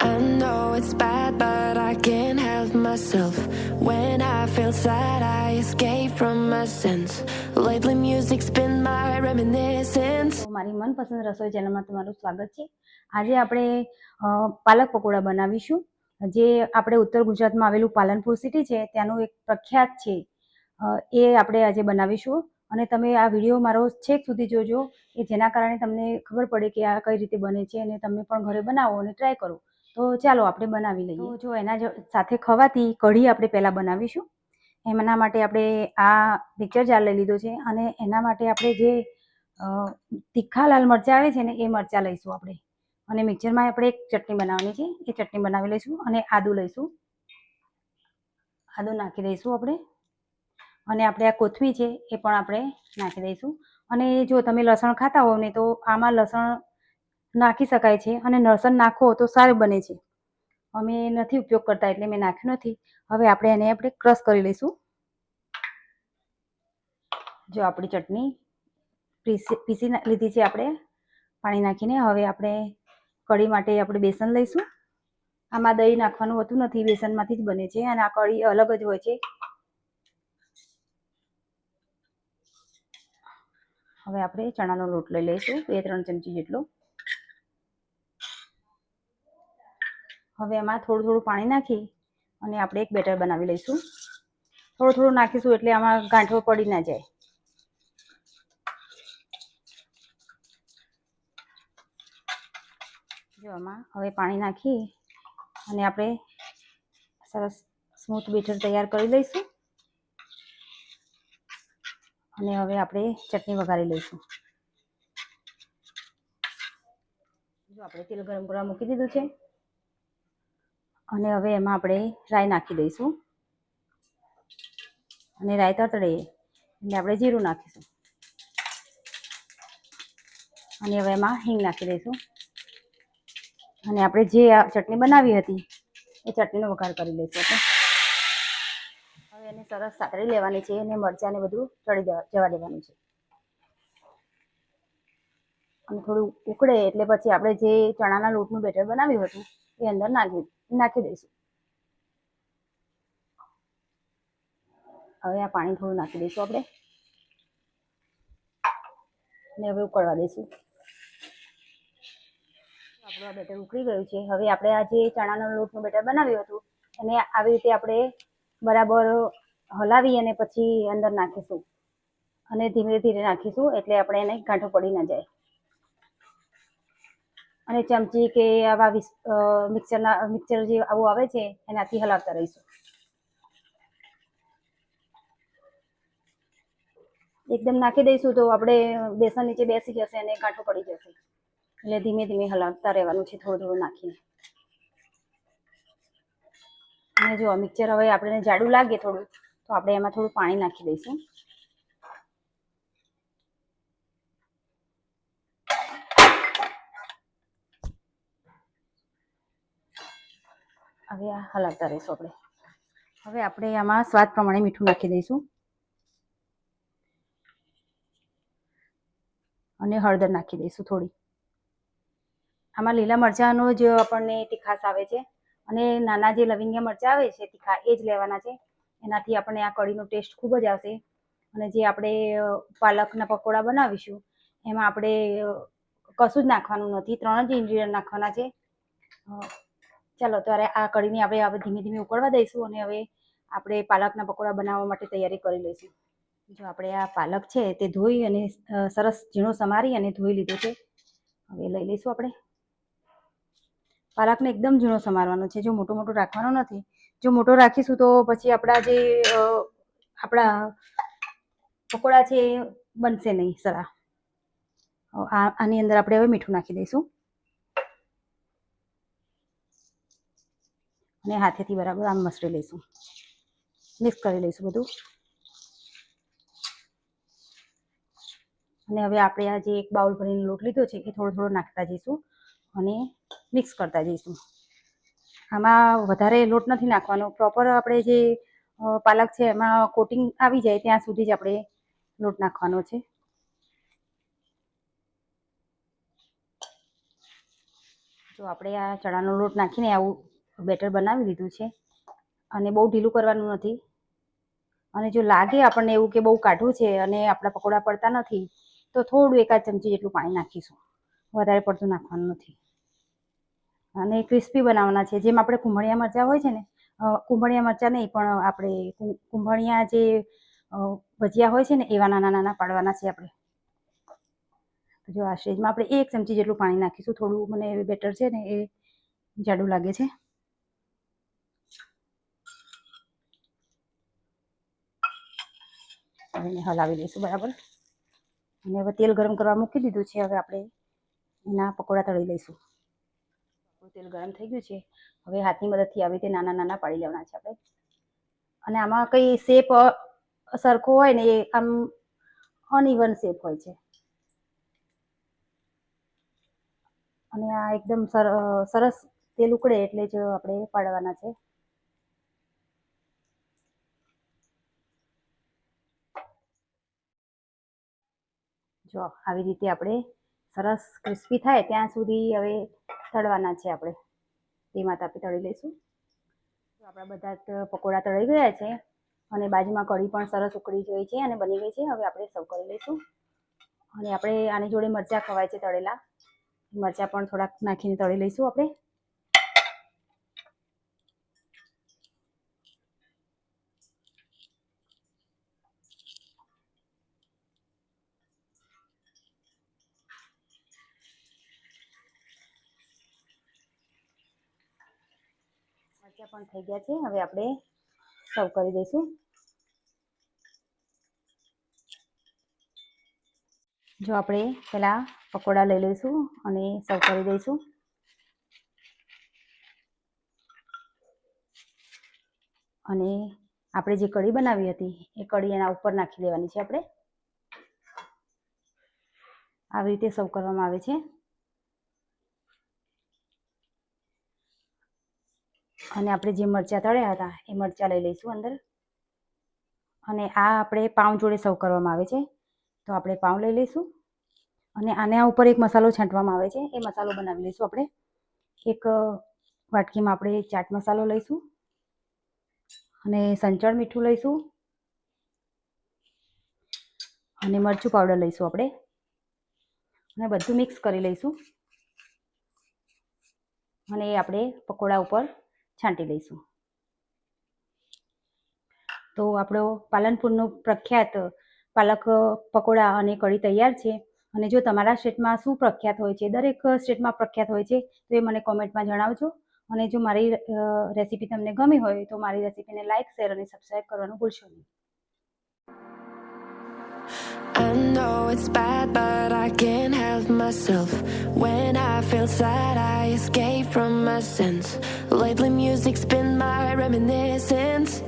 I know it's bad, but I can't help myself. When I feel sad, I escape from my sins. Lately, music's been my reminiscence. મારી મનપસંદ રસોઈ ચેનલમાં તમારું સ્વાગત છે આજે આપણે પાલક પકોડા બનાવીશું જે આપણે ઉત્તર ગુજરાતમાં આવેલું પાલનપુર સિટી છે ત્યાંનું એક પ્રખ્યાત છે એ આપણે આજે બનાવીશું અને તમે આ વીડિયો મારો છેક સુધી જોજો કે જેના કારણે તમને ખબર પડે કે આ કઈ રીતે બને છે અને તમે પણ ઘરે બનાવો અને ટ્રાય કરો. તો ચાલો આપણે બનાવી લઈએ. જો એના સાથે ખવાતી કઢી આપણે પહેલાં બનાવીશું. એમના માટે આપણે આ મિક્સર જાર લઈ લીધો છે અને એના માટે આપણે જે તીખા લાલ મરચાં આવે છે ને એ મરચાં લઈશું આપણે. અને મિક્સરમાં આપણે એક ચટણી બનાવવાની છે. એ ચટણી બનાવી લઈશું અને આદું લઈશું. આદું નાખી દઈશું આપણે. અને આપણે આ કોથમી છે એ પણ આપણે નાખી દઈશું. અને જો તમે લસણ ખાતા હોવ ને તો આમાં લસણ નાખી શકાય છે અને લસણ નાખો તો સારું બને છે. અમે નથી ઉપયોગ કરતા એટલે મેં નાખ્યું નથી. હવે આપણે એને આપણે ક્રશ કરી લઈશું. જો આપણી ચટણી પીસી પીસી લીધી છે આપણે પાણી નાખીને. હવે આપણે કઢી માટે આપણે બેસન લઈશું. આમાં દહીં નાખવાનું હોતું નથી, બેસનમાંથી જ બને છે અને આ કઢી અલગ જ હોય છે. હવે આપણે ચણાનો લોટ લઈ લઈશું, બે ત્રણ ચમચી જેટલો. હવે એમાં થોડું થોડું પાણી નાખી અને આપણે એક બેટર બનાવી લઈશું. થોડું થોડું નાખીશું એટલે આમાં ગાંઠો પડી ના જાય. જો આમાં હવે પાણી નાખી અને આપણે સરસ સ્મૂથ બેટર તૈયાર કરી લઈશું. અને હવે આપણે ચટણી વઘારી લઈશું. જો આપણે તેલ ગરમ કરવા મૂકી દીધું છે. અને હવે એમાં આપણે રાઈ નાખી દઈશું. અને રાઈ તતડે એટલે આપણે જીરું નાખીશું. અને હવે એમાં હિંગ નાખી દઈશું. અને આપણે જે ચટણી બનાવી હતી, એ ચટણીનો વઘાર કરી લઈશું આપણે. હવે એને સરસ સાતળી લેવાની છે અને મરચાંને બધું ચડી જવા દેવાનું છે. અને થોડું ઉકળે એટલે પછી આપણે જે ચણાના લોટનું બેટર બનાવ્યું હતું, એ અંદર નાખી નાખી દઈશું. હવે આ પાણી થોડું નાખી દઈશું આપણે. ને હવે ઉકળવા દઈશું. આપણું આ બેટર ઉકળી ગયું છે. હવે આપણે આ જે ચણાના લોટનું બેટર બનાવ્યું હતું, એને આવી રીતે આપણે બરાબર હલાવી અને પછી અંદર નાખીશું. અને ધીમે ધીરે નાખીશું એટલે આપણે એને ગાંઠો પડી ના જાય. અને ચમચી કે આવા મિક્સરના, મિક્સર જે આવું આવે છે, એનાથી હલાવતા રહીશું. એકદમ નાખી દઈશું તો આપણે બેસન નીચે બેસી જશે અને ગાંઠો પડી જશે. એટલે ધીમે ધીમે હલાવતા રહેવાનું છે, થોડું થોડું નાખીને. અને જો મિક્સર હવે આપણે જાડું લાગે થોડું, તો આપણે એમાં થોડું પાણી નાખી દઈશું. હવે આ હલાવતા રહીશું આપણે. હવે આપણે આમાં સ્વાદ પ્રમાણે મીઠું નાખી દઈશું. અને હળદર નાખી દઈશું થોડી. આમાં લીલા મરચાંનો જ આપણને તીખાસ આવે છે. અને નાના જે લવિંગિયા મરચાં આવે છે, તીખા, એ જ લેવાના છે. એનાથી આપણને આ કઢીનો ટેસ્ટ ખૂબ જ આવશે. અને જે આપણે પાલકના પકોડા બનાવીશું, એમાં આપણે કશું જ નાખવાનું નથી. ત્રણ જ ઇન્ગ્રીડિયન્ટ નાખવાના છે. ચાલો ત્યારે આ કઢીને આપણે હવે ધીમે ધીમે ઉકળવા દઈશું અને હવે આપણે પાલકના પકોડા બનાવવા માટે તૈયારી કરી લઈશું. જો આપણે આ પાલક છે તે ધોઈ અને સરસ ઝીણો સમારી અને ધોઈ લીધો છે. હવે લઈ લઈશું આપણે. પાલકને એકદમ ઝીણો સમારવાનો છે. જો મોટો મોટો રાખવાનો નથી, જો મોટો રાખીશું તો પછી આપણા જે આપણા પકોડા છે એ બનશે નહીં સરા. આની અંદર આપણે હવે મીઠું નાખી દઈશું. અને હાથેથી બરાબર આમ મસળી લઈશું. મિક્સ કરી લઈશું બધું. અને હવે આપણે આ જે એક બાઉલ ભરીને લોટ લીધો છે એ થોડો થોડો નાખતા જઈશું. અને મિક્સ કરતા જઈશું. આમાં વધારે લોટ નથી નાખવાનો. પ્રોપર આપણે જે પાલક છે, એમાં કોટિંગ આવી જાય ત્યાં સુધી જ આપણે લોટ નાખવાનો છે. તો આપણે આ ચણાનો લોટ નાખીને આવું બેટર બનાવી લીધું છે અને બહુ ઢીલું કરવાનું નથી. અને જો લાગે આપણને એવું કે બહુ કાઢું છે અને આપણા પકોડા પડતા નથી, તો થોડું એકાદ ચમચી જેટલું પાણી નાખીશું. વધારે પડતું નાખવાનું નથી. અને ક્રિસ્પી બનાવવાના છે. જેમ આપણે કુંભળિયા મરચાં હોય છે ને કુંભણિયા મરચાં નહીં, પણ આપણે કુંભણિયા જે ભજીયા હોય છે ને, એવા નાના નાના પાડવાના છે આપણે. જો આ સ્ટેજમાં આપણે એક ચમચી જેટલું પાણી નાખીશું. થોડું મને બેટર છે ને, એ જાડું લાગે છે. એને હલાવી લઈશું બરાબર. અને હવે તેલ ગરમ કરવા મૂકી દીધું છે. હવે આપણે એના પકોડા તળી લઈશું. આપણું તેલ ગરમ થઈ ગયું છે, હવે હાથની મદદથી આવી રીતે નાના નાના પાડી લેવાના છે આપણે. અને આમાં કઈ શેપ સરખો હોય ને એ આમ અનઇવન શેપ હોય છે. અને આ એકદમ સર સરસ તેલ ઉકળે એટલે જ આપણે પાડવાના છે. જો, આવી રીતે આપણે સરસ ક્રિસ્પી થાય ત્યાં સુધી હવે તળવાના છે આપણે. તેમાં તાપી તળી લઈશું. આપણા બધા પકોડા તળી ગયા છે અને બાજુમાં કઢી પણ સરસ ઉકળી ગઈ છે અને બની ગઈ છે. હવે આપણે સર્વ કરી લઈશું. અને આપણે આની જોડે મરચાં ખવાય છે તળેલા. મરચાં પણ થોડાક નાખીને તળી લઈશું આપણે. મરચાં પણ થઈ ગયા છે. હવે આપણે સર્વ કરી દઈશું. જો આપણે પેલા પકોડા લઈ લઈશું અને સર્વ કરી દઈશું. અને આપણે જે કઢી બનાવી હતી, એ કઢી એના ઉપર નાખી દેવાની છે આપણે. આવી રીતે સર્વ કરવામાં આવે છે. અને આપણે જે મરચાં તળ્યા હતા, એ મરચાં લઈ લઈશું અંદર. અને આ આપણે પાઉં જોડે સર્વ કરવામાં આવે છે. તો આપણે પાઉં લઈ લઈશું. અને આના ઉપર એક મસાલો છાંટવામાં આવે છે. એ મસાલો બનાવી લઈશું આપણે. એક વાટકીમાં આપણે ચાટ મસાલો લઈશું. અને સંચળ મીઠું લઈશું. અને મરચું પાવડર લઈશું આપણે. અને બધું મિક્સ કરી લઈશું. અને એ આપણે પકોડા ઉપર છાંટી લઈશું. તો આપણો પાલનપુરનો પ્રખ્યાત પાલક પકોડા અને કઢી તૈયાર છે. અને જો તમારા સ્ટેટમાં શું પ્રખ્યાત હોય છે, દરેક સ્ટેટમાં પ્રખ્યાત હોય છે, તો એ મને કોમેન્ટમાં જણાવજો. અને જો મારી રેસીપી તમને ગમી હોય તો મારી રેસીપીને લાઇક શેર અને સબસ્ક્રાઈબ કરવાનું ભૂલશો નહીં. I know it's bad, but I can't help myself. When I feel sad, I escape from my sense. Lately, music's been my reminiscence.